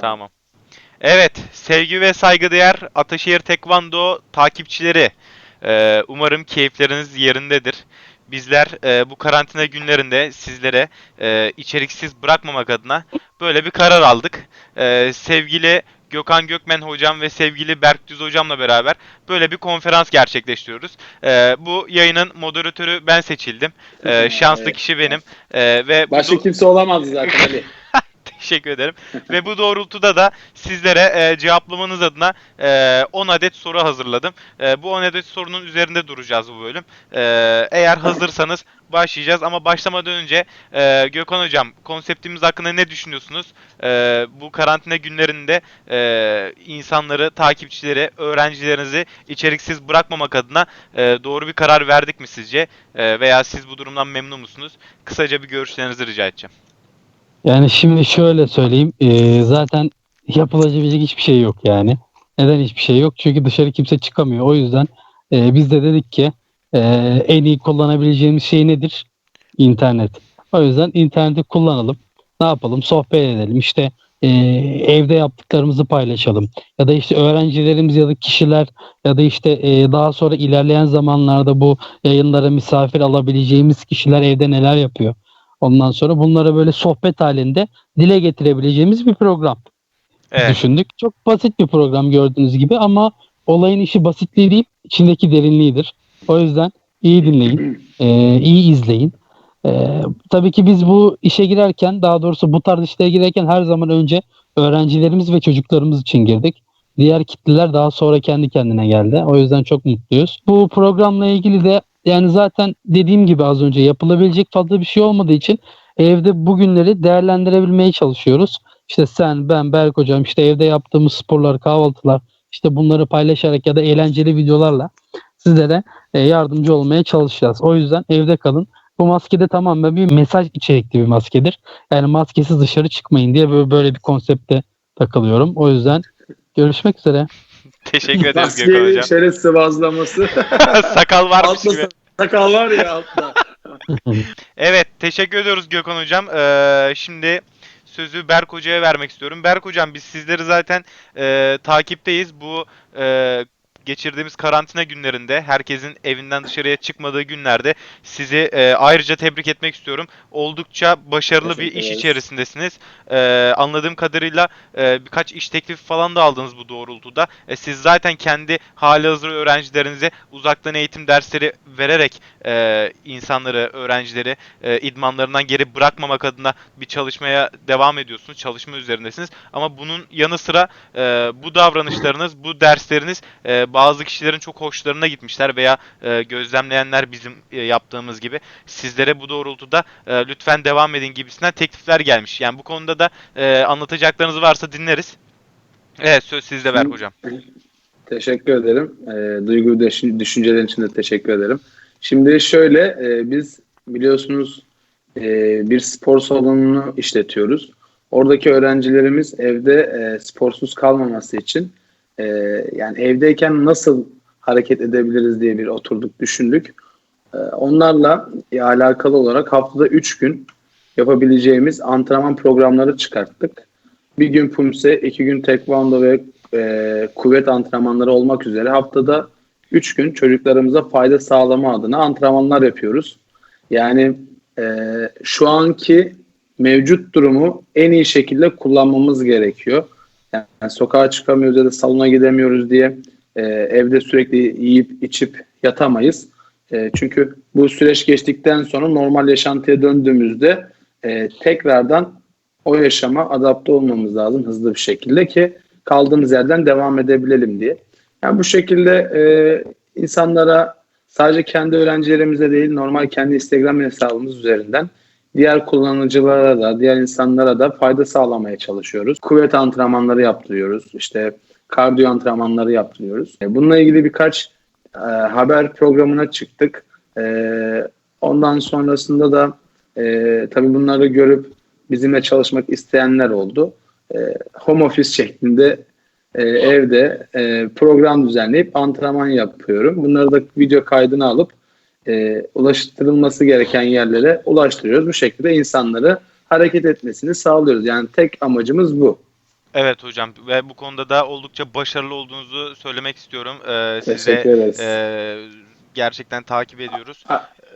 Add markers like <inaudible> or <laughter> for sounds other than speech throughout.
Tamam. Evet, sevgi ve saygıdeğer Ataşehir Tekvando takipçileri. Ee, umarım keyifleriniz yerindedir. Bizler e, bu karantina günlerinde sizlere e, içeriksiz bırakmamak adına böyle bir karar aldık. Sevgili Gökhan Gökmen hocam ve sevgili Berk Düz hocamla beraber böyle bir konferans gerçekleştiriyoruz. Bu yayının moderatörü ben seçildim. Şanslı kişi benim. Ve Başka kimse olamazdı zaten Ali. <laughs> Teşekkür ederim. Ve bu doğrultuda da sizlere e, cevaplamanız adına e, 10 adet soru hazırladım. E, bu 10 adet sorunun üzerinde duracağız bu bölüm. E, eğer hazırsanız başlayacağız ama başlamadan önce e, Gökhan Hocam konseptimiz hakkında ne düşünüyorsunuz? E, bu karantina günlerinde e, insanları, takipçileri, öğrencilerinizi içeriksiz bırakmamak adına e, doğru bir karar verdik mi sizce? E, veya siz bu durumdan memnun musunuz? Kısaca bir görüşlerinizi rica edeceğim. Yani şimdi şöyle söyleyeyim. eee, zaten yapılabilecek hiçbir şey yok yani. Neden hiçbir şey yok? Çünkü dışarı kimse çıkamıyor. O yüzden eee, biz de dedik ki eee, en iyi kullanabileceğimiz şey nedir? İnternet. O yüzden interneti kullanalım. Ne yapalım? Sohbet edelim. İşte eee, evde yaptıklarımızı paylaşalım. Ya da işte öğrencilerimiz ya da kişiler ya da işte eee, daha sonra ilerleyen zamanlarda bu yayınlara misafir alabileceğimiz kişiler evde neler yapıyor? Ondan sonra bunları böyle sohbet halinde dile getirebileceğimiz bir program Evet. düşündük. Çok basit bir program gördüğünüz gibi ama olayın işi basitliği değil, içindeki derinliğidir. O yüzden iyi dinleyin, e, iyi izleyin. E, tabii ki biz bu işe girerken, daha doğrusu bu tarz işlere girerken her zaman önce öğrencilerimiz ve çocuklarımız için girdik. Diğer kitleler daha sonra kendi kendine geldi. O yüzden çok mutluyuz. Bu programla ilgili de yani zaten dediğim gibi az önce yapılabilecek fazla bir şey olmadığı için evde bugünleri değerlendirebilmeye çalışıyoruz. İşte sen, ben, Berk hocam işte evde yaptığımız sporlar, kahvaltılar işte bunları paylaşarak ya da eğlenceli videolarla sizlere e, yardımcı olmaya çalışacağız. O yüzden evde kalın. Bu maske de tamamen bir mesaj içerikli bir maskedir. Yani maskesiz dışarı çıkmayın diye böyle, böyle bir konsepte takılıyorum. O yüzden görüşmek üzere. Teşekkür ederiz Gökhan Hocam. şeref sıvazlaması. <laughs> Sakal varmış Altta gibi. Sakal var ya altta. <laughs> Evet teşekkür ediyoruz Gökhan Hocam. Ee, şimdi sözü Berk Hoca'ya vermek istiyorum. Berk Hocam biz sizleri zaten e, takipteyiz. Bu e, geçirdiğimiz karantina günlerinde herkesin evinden dışarıya çıkmadığı günlerde sizi e, ayrıca tebrik etmek istiyorum. Oldukça başarılı bir iş içerisindesiniz. E, anladığım kadarıyla e, birkaç iş teklifi falan da aldınız bu doğrultuda. E, siz zaten kendi halihazır öğrencilerinize uzaktan eğitim dersleri vererek e, insanları, öğrencileri e, idmanlarından geri bırakmamak adına bir çalışmaya devam ediyorsunuz. Çalışma üzerindesiniz. Ama bunun yanı sıra e, bu davranışlarınız, bu dersleriniz e, bazı kişilerin çok hoşlarına gitmişler veya e, gözlemleyenler bizim e, yaptığımız gibi sizlere bu doğrultuda e, lütfen devam edin gibisinden teklifler gelmiş. Yani bu konuda da e, anlatacaklarınız varsa dinleriz. Evet söz sizde Berk Hocam. Teşekkür ederim. E, duygu düşüncelerin için de teşekkür ederim. Şimdi şöyle e, biz biliyorsunuz e, bir spor salonunu işletiyoruz. Oradaki öğrencilerimiz evde e, sporsuz kalmaması için e, yani evdeyken nasıl hareket edebiliriz diye bir oturduk düşündük. E, onlarla e, alakalı olarak haftada 3 gün yapabileceğimiz antrenman programları çıkarttık. Bir gün pumse, iki gün tekvando ve e, kuvvet antrenmanları olmak üzere haftada 3 gün çocuklarımıza fayda sağlama adına antrenmanlar yapıyoruz. Yani e, şu anki mevcut durumu en iyi şekilde kullanmamız gerekiyor. Yani sokağa çıkamıyoruz ya da salona gidemiyoruz diye e, evde sürekli yiyip içip yatamayız. E, çünkü bu süreç geçtikten sonra normal yaşantıya döndüğümüzde e, tekrardan o yaşama adapte olmamız lazım hızlı bir şekilde ki kaldığımız yerden devam edebilelim diye. Yani bu şekilde e, insanlara sadece kendi öğrencilerimize değil normal kendi Instagram hesabımız üzerinden diğer kullanıcılara da diğer insanlara da fayda sağlamaya çalışıyoruz. Kuvvet antrenmanları yaptırıyoruz. İşte kardiyo antrenmanları yaptırıyoruz. E, Bununla ilgili birkaç e, haber programına çıktık. E, ondan sonrasında da e, tabii bunları görüp bizimle çalışmak isteyenler oldu. E, home office şeklinde e, evde e, program düzenleyip antrenman yapıyorum. Bunları da video kaydını alıp e, ulaştırılması gereken yerlere ulaştırıyoruz. Bu şekilde insanları hareket etmesini sağlıyoruz. Yani tek amacımız bu. Evet hocam ve bu konuda da oldukça başarılı olduğunuzu söylemek istiyorum. Ee, Teşekkür size ederiz. e, gerçekten takip ediyoruz.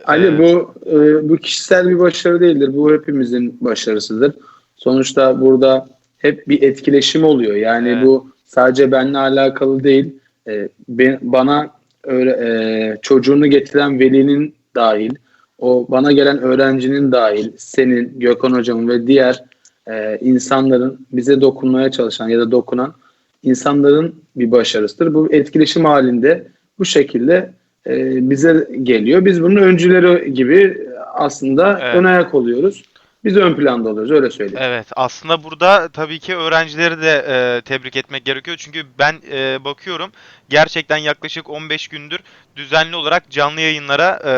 Ali Ee, bu e, bu kişisel bir başarı değildir. Bu hepimizin başarısıdır. Sonuçta burada hep bir etkileşim oluyor. Yani Evet. bu sadece benimle alakalı değil. E, ben- bana öyle, e, çocuğunu getiren velinin dahil, o bana gelen öğrencinin dahil, senin, Gökhan hocamın ve diğer e, insanların bize dokunmaya çalışan ya da dokunan insanların bir başarısıdır. Bu etkileşim halinde bu şekilde e, bize geliyor. Biz bunun öncüleri gibi aslında Evet. ön ayak oluyoruz. Biz ön planda oluyoruz öyle söyleyeyim. Evet, aslında burada tabii ki öğrencileri de e, tebrik etmek gerekiyor. Çünkü ben e, bakıyorum gerçekten yaklaşık 15 gündür düzenli olarak canlı yayınlara e,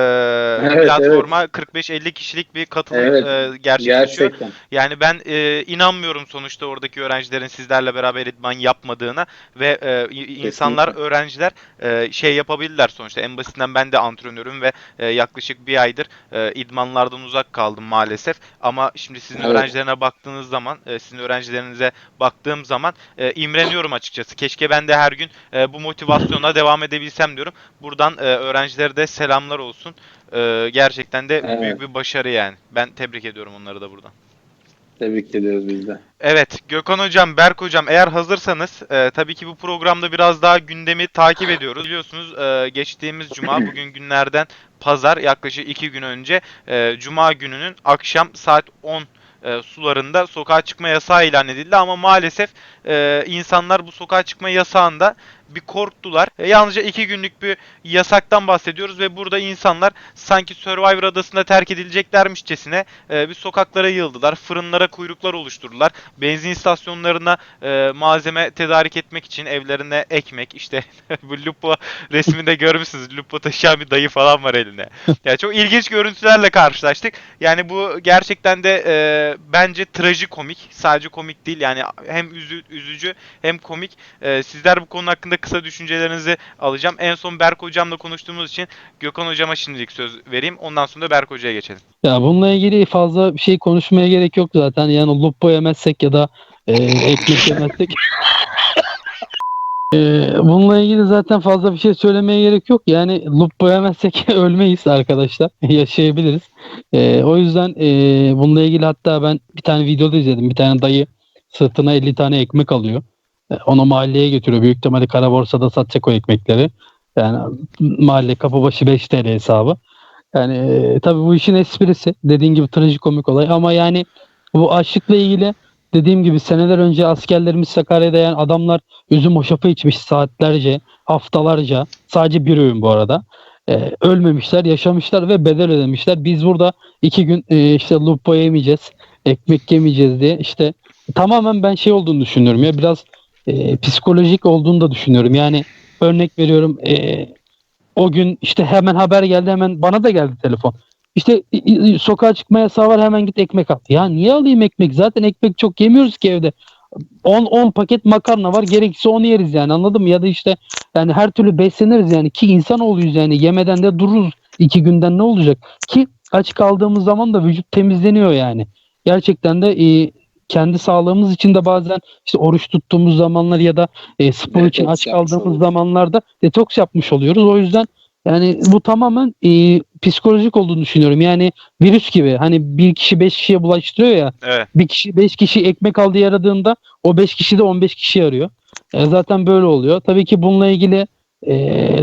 Evet, platforma 45-50 kişilik bir katılım Evet, e, gerçekleşiyor. Gerçekten. Yani ben e, inanmıyorum sonuçta oradaki öğrencilerin sizlerle beraber idman yapmadığına ve e, insanlar, öğrenciler e, şey yapabilirler sonuçta. En basitinden ben de antrenörüm ve e, yaklaşık bir aydır e, idmanlardan uzak kaldım maalesef. Ama şimdi sizin Evet. öğrencilerine baktığınız zaman, e, sizin öğrencilerinize baktığım zaman e, imreniyorum açıkçası. Keşke ben de her gün e, bu motivasyona devam edebilsem diyorum. Buradan e, öğrencilere de selamlar olsun. E, gerçekten de Evet. büyük bir başarı yani. Ben tebrik ediyorum onları da buradan. Tebrik ediyoruz biz de. Evet, Gökhan Hocam, Berk Hocam eğer hazırsanız e, tabii ki bu programda biraz daha gündemi takip ediyoruz. Biliyorsunuz e, geçtiğimiz cuma <clears throat> bugün günlerden pazar yaklaşık iki gün önce e, cuma gününün akşam saat 10 e, sularında sokağa çıkma yasağı ilan edildi ama maalesef e, insanlar bu sokağa çıkma yasağında bir korktular. E, yalnızca iki günlük bir yasaktan bahsediyoruz ve burada insanlar sanki Survivor adasında terk edileceklermişçesine e, bir sokaklara yığıldılar. Fırınlara kuyruklar oluşturdular. Benzin istasyonlarına e, malzeme tedarik etmek için evlerine ekmek işte <laughs> bu Lupo resminde görmüşsünüz. Lupo taşıyan bir dayı falan var eline. Yani çok ilginç görüntülerle karşılaştık. Yani bu gerçekten de e, bence trajikomik. Sadece komik değil yani hem üzü- üzücü hem komik. E, sizler bu konu hakkında kısa düşüncelerinizi alacağım. En son Berk hocamla konuştuğumuz için Gökhan hocama şimdilik söz vereyim. Ondan sonra da Berk hocaya geçelim. Ya bununla ilgili fazla bir şey konuşmaya gerek yok zaten. Yani lupo yemezsek ya da e, ekmek yemezsek. E, bununla ilgili zaten fazla bir şey söylemeye gerek yok. Yani lupo yemezsek <laughs> ölmeyiz arkadaşlar. <laughs> Yaşayabiliriz. E, o yüzden e, bununla ilgili hatta ben bir tane videoda izledim. Bir tane dayı sırtına 50 tane ekmek alıyor. E, onu mahalleye götürüyor. Büyük ihtimalle kara borsada satacak o ekmekleri. Yani mahalle kapı başı 5 TL hesabı. Yani e, tabii bu işin esprisi. Dediğin gibi trajikomik olay ama yani bu açlıkla ilgili dediğim gibi seneler önce askerlerimiz Sakarya'da yani adamlar üzüm hoşafı içmiş saatlerce, haftalarca. Sadece bir öğün bu arada. E, ölmemişler, yaşamışlar ve bedel ödemişler. Biz burada iki gün e, işte lupo yemeyeceğiz, ekmek yemeyeceğiz diye işte tamamen ben şey olduğunu düşünüyorum ya biraz e, psikolojik olduğunu da düşünüyorum. Yani örnek veriyorum e, o gün işte hemen haber geldi hemen bana da geldi telefon. İşte sokağa çıkma yasağı var hemen git ekmek al. Ya niye alayım ekmek? Zaten ekmek çok yemiyoruz ki evde. 10 10 paket makarna var. Gerekirse onu yeriz yani anladın mı? Ya da işte yani her türlü besleniriz yani ki insan oluyoruz yani yemeden de dururuz. iki günden ne olacak? Ki aç kaldığımız zaman da vücut temizleniyor yani. Gerçekten de e, kendi sağlığımız için de bazen işte oruç tuttuğumuz zamanlar ya da e, spor için Detoks aç yapmış kaldığımız oluyoruz. zamanlarda detoks yapmış oluyoruz. O yüzden yani bu tamamen e, psikolojik olduğunu düşünüyorum. Yani virüs gibi hani bir kişi beş kişiye bulaştırıyor ya Evet. bir kişi beş kişi ekmek aldı yaradığında o beş kişi de 15 kişi arıyor. E, zaten böyle oluyor. Tabii ki bununla ilgili e,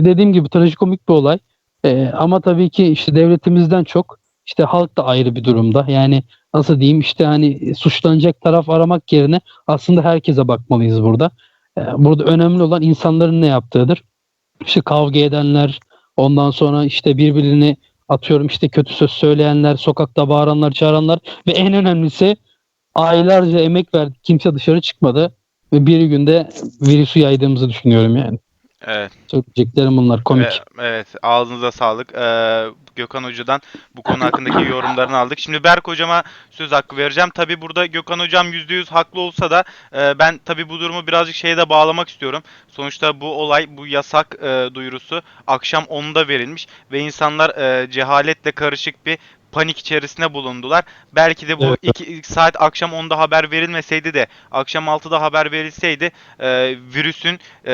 dediğim gibi trajikomik bir olay. E, ama tabii ki işte devletimizden çok işte halk da ayrı bir durumda. Yani nasıl diyeyim işte hani suçlanacak taraf aramak yerine aslında herkese bakmalıyız burada. E, burada önemli olan insanların ne yaptığıdır. İşte kavga edenler, ondan sonra işte birbirini atıyorum işte kötü söz söyleyenler, sokakta bağıranlar, çağıranlar ve en önemlisi aylarca emek verdik. Kimse dışarı çıkmadı ve bir günde virüsü yaydığımızı düşünüyorum yani. Evet. Söyleyeceklerim bunlar komik. Evet, evet. Ağzınıza sağlık. Ee, Gökhan Hoca'dan bu konu hakkındaki yorumlarını aldık. Şimdi Berk Hocama söz hakkı vereceğim. Tabi burada Gökhan Hocam %100 haklı olsa da e, ben tabi bu durumu birazcık şeye de bağlamak istiyorum. Sonuçta bu olay, bu yasak e, duyurusu akşam 10'da verilmiş ve insanlar e, cehaletle karışık bir panik içerisinde bulundular. Belki de bu Evet. iki saat akşam 10'da haber verilmeseydi de akşam 6'da haber verilseydi e, virüsün e,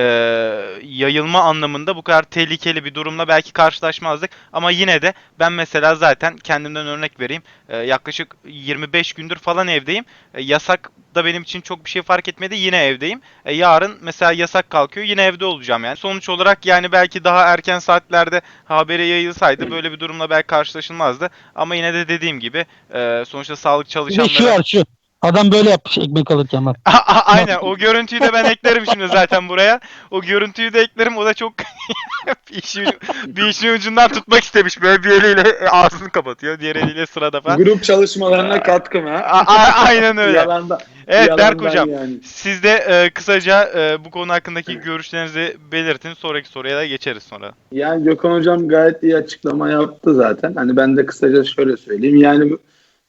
yayılma anlamında bu kadar tehlikeli bir durumla belki karşılaşmazdık. Ama yine de ben mesela zaten kendimden örnek vereyim. E, yaklaşık 25 gündür falan evdeyim. E, yasak da benim için çok bir şey fark etmedi. Yine evdeyim. E, yarın mesela yasak kalkıyor. Yine evde olacağım yani. Sonuç olarak yani belki daha erken saatlerde haberi yayılsaydı böyle bir durumla belki karşılaşılmazdı. Ama yine de dediğim gibi e, sonuçta sağlık çalışanları... şu var şu. Adam böyle yapmış ekmek alırken bak. A- a- Aynen o görüntüyü de ben eklerim şimdi zaten buraya. O görüntüyü de eklerim. O da çok <laughs> bir, işin, bir işin ucundan tutmak istemiş. Böyle bir eliyle ağzını kapatıyor. Diğer eliyle sırada falan. Grup çalışmalarına katkım ha. A- a- aynen öyle. Yalanda, Evet yalandan Berk hocam. Yani. Siz de e, kısaca e, bu konu hakkındaki görüşlerinizi belirtin. Sonraki soruya da geçeriz sonra. Yani Gökhan Hocam gayet iyi açıklama yaptı zaten. Hani ben de kısaca şöyle söyleyeyim. Yani bu-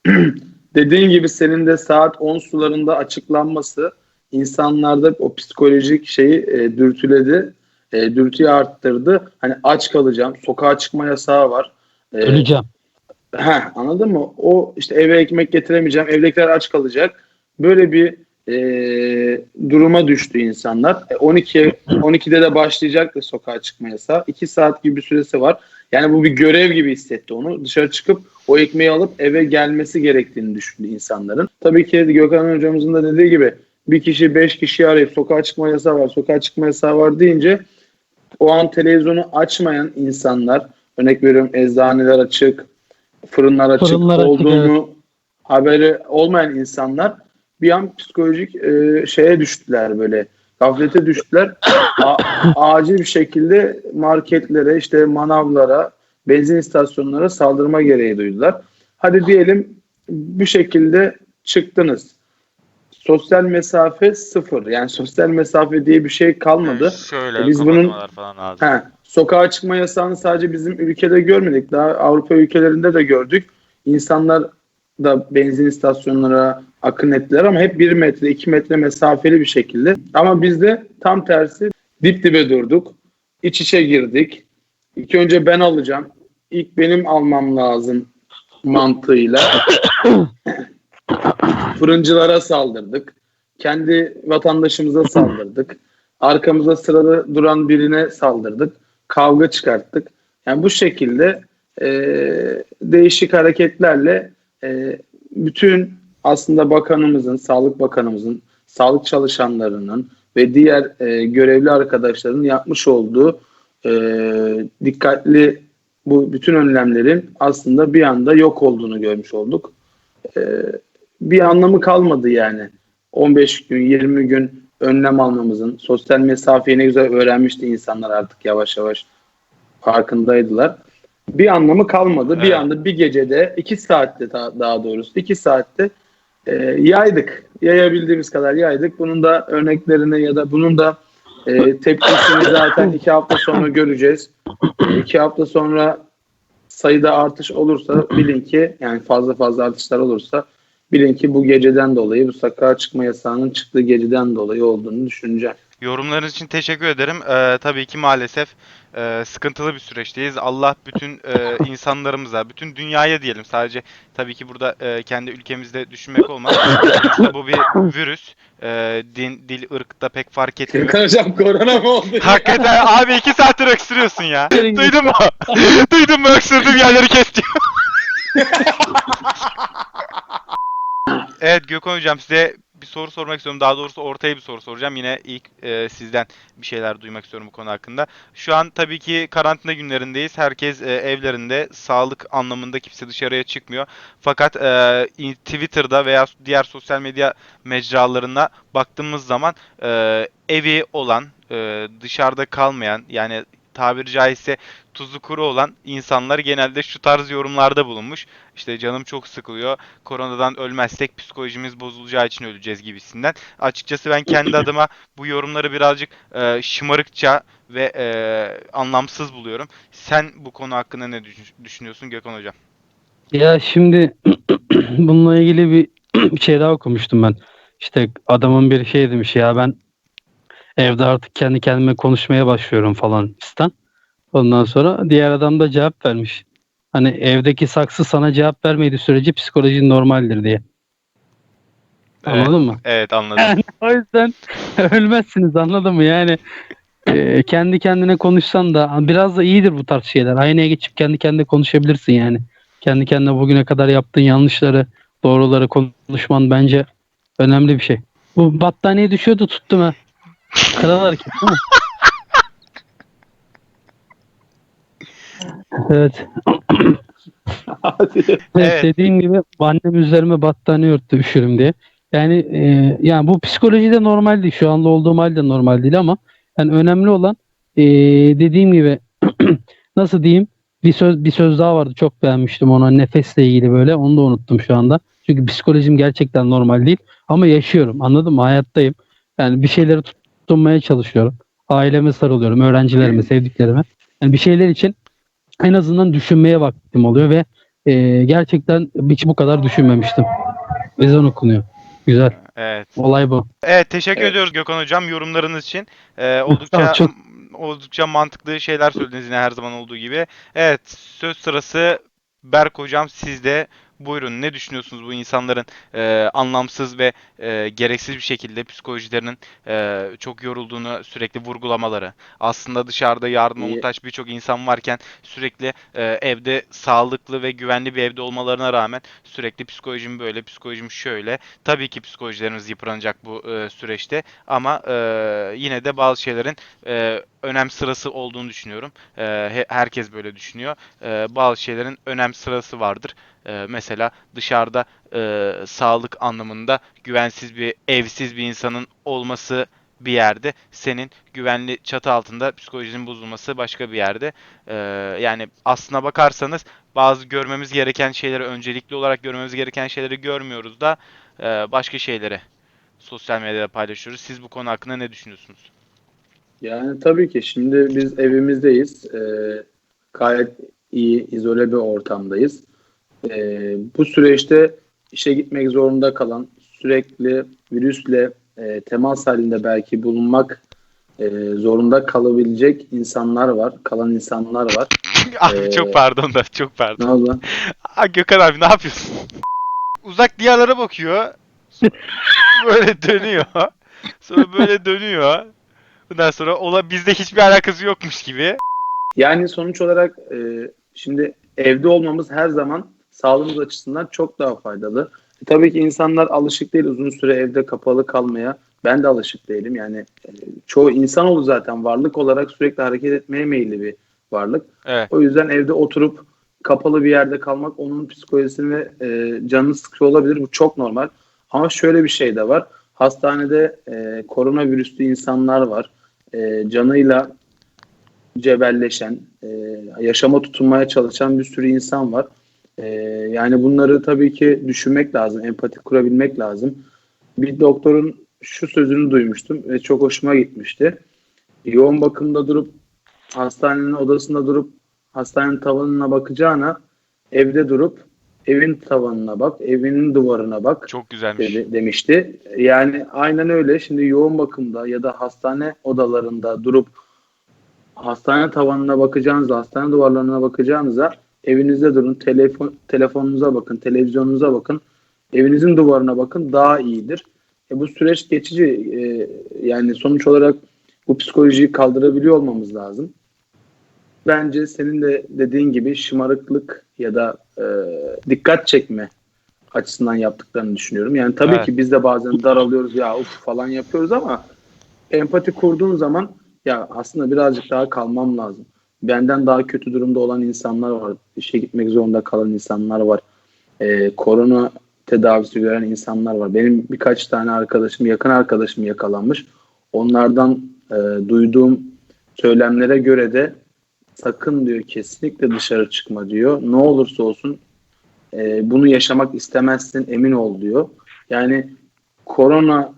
<clears throat> dediğin gibi senin de saat 10 sularında açıklanması insanlarda o psikolojik şeyi e, dürtüledi. E, dürtüyü arttırdı. Hani aç kalacağım. Sokağa çıkma yasağı var. E, Öleceğim. Heh, anladın mı? O işte eve ekmek getiremeyeceğim. Evdekiler aç kalacak. Böyle bir e, duruma düştü insanlar. E, 12 12'de de başlayacaktı sokağa çıkma yasağı. 2 saat gibi bir süresi var. Yani bu bir görev gibi hissetti onu. Dışarı çıkıp o ekmeği alıp eve gelmesi gerektiğini düşündü insanların. Tabii ki Gökhan hocamızın da dediği gibi bir kişi beş kişiyi arayıp sokağa çıkma yasağı var, sokağa çıkma yasağı var deyince o an televizyonu açmayan insanlar örnek veriyorum eczaneler açık, fırınlar açık Fırınlar açık, olduğunu haberi olmayan insanlar bir an psikolojik e, şeye düştüler böyle gaflete düştüler. A- <coughs> acil bir şekilde marketlere işte manavlara benzin istasyonlara saldırma gereği duydular. Hadi diyelim bu şekilde çıktınız. Sosyal mesafe sıfır. Yani sosyal mesafe diye bir şey kalmadı. şöyle E, biz bunun- falan lazım. He, sokağa çıkma yasağını sadece bizim ülkede görmedik. Daha Avrupa ülkelerinde de gördük. İnsanlar da benzin istasyonlara akın ettiler ama hep 1 metre 2 metre mesafeli bir şekilde. Ama bizde tam tersi dip dibe durduk. İç içe girdik. İlk önce ben alacağım. İlk benim almam lazım mantığıyla. <coughs> Fırıncılara saldırdık. Kendi vatandaşımıza saldırdık. Arkamıza sırada duran birine saldırdık. Kavga çıkarttık. Yani bu şekilde e, değişik hareketlerle e, bütün aslında bakanımızın, sağlık bakanımızın, sağlık çalışanlarının ve diğer e, görevli arkadaşların yapmış olduğu e, dikkatli bu bütün önlemlerin aslında bir anda yok olduğunu görmüş olduk. E, bir anlamı kalmadı yani. 15 gün, 20 gün önlem almamızın, sosyal mesafeyi ne güzel öğrenmişti insanlar artık yavaş yavaş farkındaydılar. Bir anlamı kalmadı. Bir Evet. anda bir gecede, iki saatte daha, doğrusu iki saatte e, yaydık. Yayabildiğimiz kadar yaydık. Bunun da örneklerini ya da bunun da e, tepkisini zaten iki hafta sonra göreceğiz. İki hafta sonra sayıda artış olursa bilin ki yani fazla fazla artışlar olursa bilin ki bu geceden dolayı bu sokağa çıkma yasağının çıktığı geceden dolayı olduğunu düşüneceğim. Yorumlarınız için teşekkür ederim. Ee, tabii ki maalesef e, sıkıntılı bir süreçteyiz. Allah bütün e, insanlarımıza, bütün dünyaya diyelim sadece tabii ki burada e, kendi ülkemizde düşünmek olmaz. Sonuçta bu bir virüs. E, din, dil, ırk da pek fark etmiyor. Gökhan Hocam korona mı oldu? Hakikaten abi iki saattir öksürüyorsun ya. Duydun mu? Duydun mu öksürdüğüm yerleri kesti. <laughs> evet Gökhan Hocam size bir soru sormak istiyorum. Daha doğrusu ortaya bir soru soracağım. Yine ilk e, sizden bir şeyler duymak istiyorum bu konu hakkında. Şu an tabii ki karantina günlerindeyiz. Herkes e, evlerinde. Sağlık anlamında kimse dışarıya çıkmıyor. Fakat e, Twitter'da veya diğer sosyal medya mecralarına baktığımız zaman e, evi olan, e, dışarıda kalmayan yani tabiri caizse tuzu kuru olan insanlar genelde şu tarz yorumlarda bulunmuş. İşte canım çok sıkılıyor. Koronadan ölmezsek psikolojimiz bozulacağı için öleceğiz gibisinden. Açıkçası ben kendi <laughs> adıma bu yorumları birazcık e, şımarıkça ve e, anlamsız buluyorum. Sen bu konu hakkında ne düşün- düşünüyorsun Gökhan Hocam? Ya şimdi <clears throat> bununla ilgili bir, <clears throat> bir şey daha okumuştum ben. İşte adamın bir şey demiş ya ben evde artık kendi kendime konuşmaya başlıyorum falan fistan. Ondan sonra diğer adam da cevap vermiş. Hani evdeki saksı sana cevap vermediği sürece psikolojin normaldir diye. Anladın mı? Evet anladım. <laughs> Yani o yüzden <laughs> ölmezsiniz anladın mı? Yani e, kendi kendine konuşsan da biraz da iyidir bu tarz şeyler. Aynaya geçip kendi kendine konuşabilirsin yani. Kendi kendine bugüne kadar yaptığın yanlışları, doğruları konuşman bence önemli bir şey. Bu battaniye düşüyordu tuttum ha. Kral hareket değil mi? Evet. Evet, Evet. dediğim gibi annem üzerime battaniye örttü üşürüm diye. Yani e, yani bu psikolojide normal değil. Şu anda olduğum halde normal değil ama yani önemli olan e, dediğim gibi <clears throat> nasıl diyeyim bir söz bir söz daha vardı çok beğenmiştim ona nefesle ilgili böyle onu da unuttum şu anda. Çünkü psikolojim gerçekten normal değil ama yaşıyorum anladın mı? Hayattayım. Yani bir şeyleri tutunmaya çalışıyorum. Aileme sarılıyorum, öğrencilerime, sevdiklerime. Yani bir şeyler için en azından düşünmeye vaktim oluyor ve e, gerçekten hiç bu kadar düşünmemiştim. Ezan okunuyor. Güzel. Evet. Olay bu. Evet teşekkür Evet. ediyoruz Gökhan hocam yorumlarınız için. Ee, oldukça Çok- oldukça mantıklı şeyler söylediniz yine her zaman olduğu gibi. Evet söz sırası Berk hocam sizde. Buyurun ne düşünüyorsunuz bu insanların e, anlamsız ve e, gereksiz bir şekilde psikolojilerinin e, çok yorulduğunu sürekli vurgulamaları. Aslında dışarıda yardıma İyi. muhtaç birçok insan varken sürekli e, evde sağlıklı ve güvenli bir evde olmalarına rağmen sürekli psikolojim böyle, psikolojim şöyle. Tabii ki psikolojilerimiz yıpranacak bu e, süreçte ama e, yine de bazı şeylerin e, önem sırası olduğunu düşünüyorum. E, he- herkes böyle düşünüyor. E, bazı şeylerin önem sırası vardır. E, mesela dışarıda e, sağlık anlamında güvensiz bir, evsiz bir insanın olması bir yerde, senin güvenli çatı altında psikolojinin bozulması başka bir yerde. E, yani aslına bakarsanız bazı görmemiz gereken şeyleri, öncelikli olarak görmemiz gereken şeyleri görmüyoruz da e, başka şeyleri sosyal medyada paylaşıyoruz. Siz bu konu hakkında ne düşünüyorsunuz? Yani tabii ki şimdi biz evimizdeyiz. Ee, gayet iyi, izole bir ortamdayız. Ee, bu süreçte işe gitmek zorunda kalan, sürekli virüsle e, temas halinde belki bulunmak e, zorunda kalabilecek insanlar var, kalan insanlar var. <laughs> abi Ee, çok pardon da çok pardon. Ne oldu? <laughs> Aa, Gökhan abi ne yapıyorsun? <laughs> Uzak diyarlara bakıyor. Böyle dönüyor. Sonra böyle dönüyor. Ondan sonra ola bizde hiçbir alakası yokmuş gibi. Yani sonuç olarak e, şimdi evde olmamız her zaman sağlığımız açısından çok daha faydalı. E, tabii ki insanlar alışık değil uzun süre evde kapalı kalmaya. Ben de alışık değilim. Yani e, çoğu insanoğlu zaten varlık olarak sürekli hareket etmeye meyilli bir varlık. Evet. O yüzden evde oturup kapalı bir yerde kalmak onun psikolojisini ve e, canını sıkıyor olabilir. Bu çok normal. Ama şöyle bir şey de var. Hastanede e, koronavirüslü insanlar var. E, canıyla cebelleşen, e, yaşama tutunmaya çalışan bir sürü insan var. E, yani bunları tabii ki düşünmek lazım, empati kurabilmek lazım. Bir doktorun şu sözünü duymuştum ve çok hoşuma gitmişti. Yoğun bakımda durup, hastanenin odasında durup, hastanenin tavanına bakacağına evde durup, evin tavanına bak, evinin duvarına bak Çok güzelmiş. dedi, demişti. Yani aynen öyle. Şimdi yoğun bakımda ya da hastane odalarında durup hastane tavanına bakacağınıza, hastane duvarlarına bakacağınıza evinizde durun, telefon telefonunuza bakın, televizyonunuza bakın, evinizin duvarına bakın daha iyidir. E bu süreç geçici. E, yani sonuç olarak bu psikolojiyi kaldırabiliyor olmamız lazım. Bence senin de dediğin gibi şımarıklık ya da e, dikkat çekme açısından yaptıklarını düşünüyorum. Yani tabii Evet. ki biz de bazen daralıyoruz ya uf falan yapıyoruz ama empati kurduğun zaman ya aslında birazcık daha kalmam lazım. Benden daha kötü durumda olan insanlar var. İşe gitmek zorunda kalan insanlar var. Ee, korona tedavisi gören insanlar var. Benim birkaç tane arkadaşım, yakın arkadaşım yakalanmış. Onlardan e, duyduğum söylemlere göre de sakın diyor kesinlikle dışarı çıkma diyor. Ne olursa olsun e, bunu yaşamak istemezsin emin ol diyor. Yani korona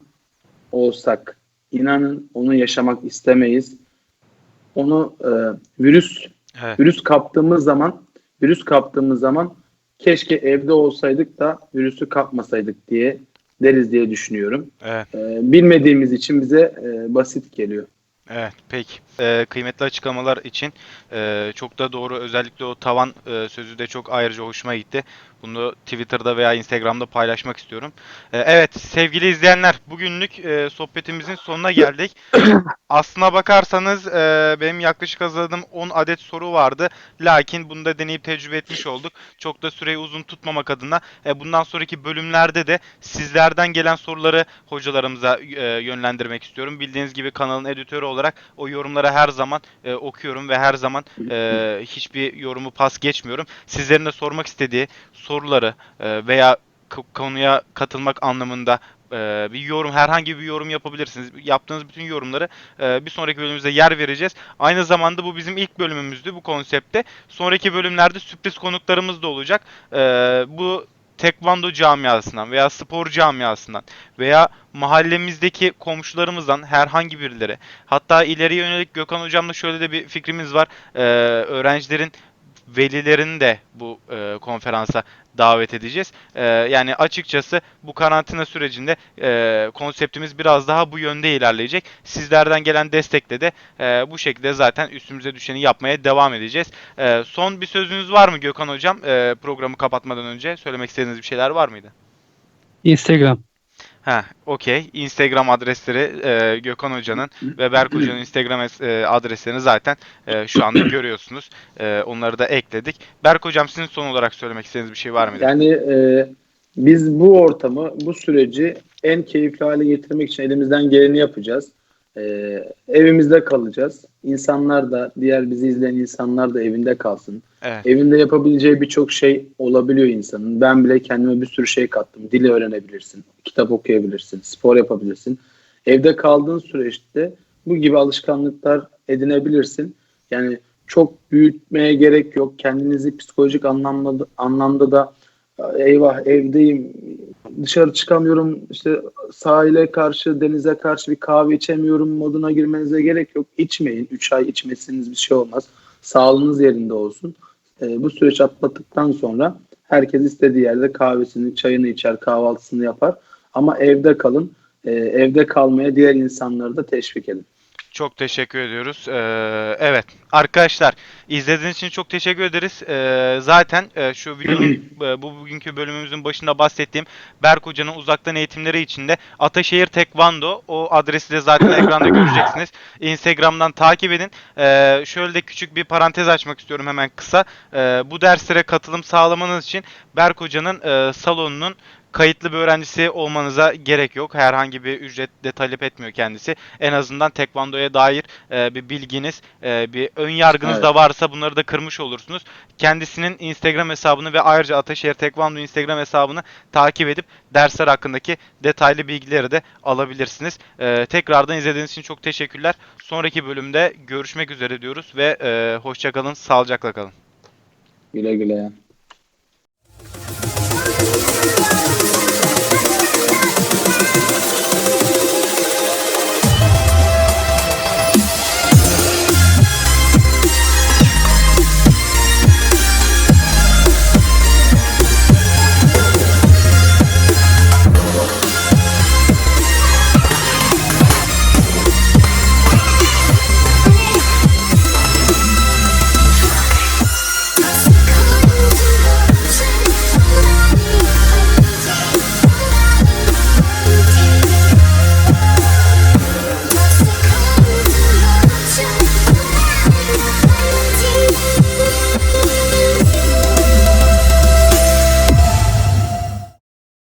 olsak inanın onu yaşamak istemeyiz. Onu e, virüs Evet. virüs kaptığımız zaman virüs kaptığımız zaman keşke evde olsaydık da virüsü kapmasaydık diye deriz diye düşünüyorum. Evet. E, bilmediğimiz için bize e, basit geliyor. Evet, peki. Ee, kıymetli açıklamalar için e, çok da doğru. Özellikle o tavan e, sözü de çok ayrıca hoşuma gitti. Bunu Twitter'da veya Instagram'da paylaşmak istiyorum. Ee, evet, sevgili izleyenler, bugünlük e, sohbetimizin sonuna geldik. <coughs> Aslına bakarsanız e, benim yaklaşık hazırladığım 10 adet soru vardı. Lakin bunu da deneyip tecrübe etmiş olduk. Çok da süreyi uzun tutmamak adına e, bundan sonraki bölümlerde de sizlerden gelen soruları hocalarımıza e, yönlendirmek istiyorum. Bildiğiniz gibi kanalın editörü olarak o yorumları her zaman e, okuyorum ve her zaman e, hiçbir yorumu pas geçmiyorum. Sizlerin de sormak istediği soruları e, veya konuya katılmak anlamında e, bir yorum, herhangi bir yorum yapabilirsiniz. Yaptığınız bütün yorumları e, bir sonraki bölümümüzde yer vereceğiz. Aynı zamanda bu bizim ilk bölümümüzdü bu konsepte. Sonraki bölümlerde sürpriz konuklarımız da olacak. E, bu tekvando camiasından veya spor camiasından veya mahallemizdeki komşularımızdan herhangi birileri hatta ileriye yönelik Gökhan hocamla şöyle de bir fikrimiz var. E, öğrencilerin velilerini de bu e, konferansa davet edeceğiz. E, yani açıkçası bu karantina sürecinde e, konseptimiz biraz daha bu yönde ilerleyecek. Sizlerden gelen destekle de e, bu şekilde zaten üstümüze düşeni yapmaya devam edeceğiz. E, son bir sözünüz var mı Gökhan hocam? E, programı kapatmadan önce söylemek istediğiniz bir şeyler var mıydı? Instagram. Ha, okey. Instagram adresleri e, Gökhan Hoca'nın ve Berk Hoca'nın Instagram e, adreslerini zaten e, şu anda <clears throat> görüyorsunuz. E, onları da ekledik. Berk Hocam sizin son olarak söylemek istediğiniz bir şey var mıydı? Yani e, biz bu ortamı, bu süreci en keyifli hale getirmek için elimizden geleni yapacağız. E, evimizde kalacağız. İnsanlar da, diğer bizi izleyen insanlar da evinde kalsın. Evet. Evinde yapabileceği birçok şey olabiliyor insanın. Ben bile kendime bir sürü şey kattım. Dili öğrenebilirsin, kitap okuyabilirsin, spor yapabilirsin. Evde kaldığın süreçte bu gibi alışkanlıklar edinebilirsin. Yani çok büyütmeye gerek yok. Kendinizi psikolojik anlamda anlamda da eyvah evdeyim, dışarı çıkamıyorum, işte sahile karşı, denize karşı bir kahve içemiyorum moduna girmenize gerek yok. İçmeyin. 3 ay içmesiniz bir şey olmaz. Sağlığınız yerinde olsun. Ee, bu süreç atlattıktan sonra herkes istediği yerde kahvesini, çayını içer, kahvaltısını yapar. Ama evde kalın. Ee, evde kalmaya diğer insanları da teşvik edin. Çok teşekkür ediyoruz. Ee, evet arkadaşlar izlediğiniz için çok teşekkür ederiz. Ee, zaten e, şu videonun e, bu bugünkü bölümümüzün başında bahsettiğim Berk Hoca'nın uzaktan eğitimleri içinde Ataşehir Tekvando o adresi de zaten ekranda göreceksiniz. Instagram'dan takip edin. Ee, şöyle de küçük bir parantez açmak istiyorum hemen kısa. Ee, bu derslere katılım sağlamanız için Berk Hoca'nın e, salonunun kayıtlı bir öğrencisi olmanıza gerek yok. Herhangi bir ücret de talep etmiyor kendisi. En azından tekvandoya dair e, bir bilginiz, e, bir ön yargınız Evet. da varsa bunları da kırmış olursunuz. Kendisinin Instagram hesabını ve ayrıca Ataşehir Tekvando Instagram hesabını takip edip dersler hakkındaki detaylı bilgileri de alabilirsiniz. E, tekrardan izlediğiniz için çok teşekkürler. Sonraki bölümde görüşmek üzere diyoruz ve e, hoşçakalın, sağlıcakla kalın. Güle güle.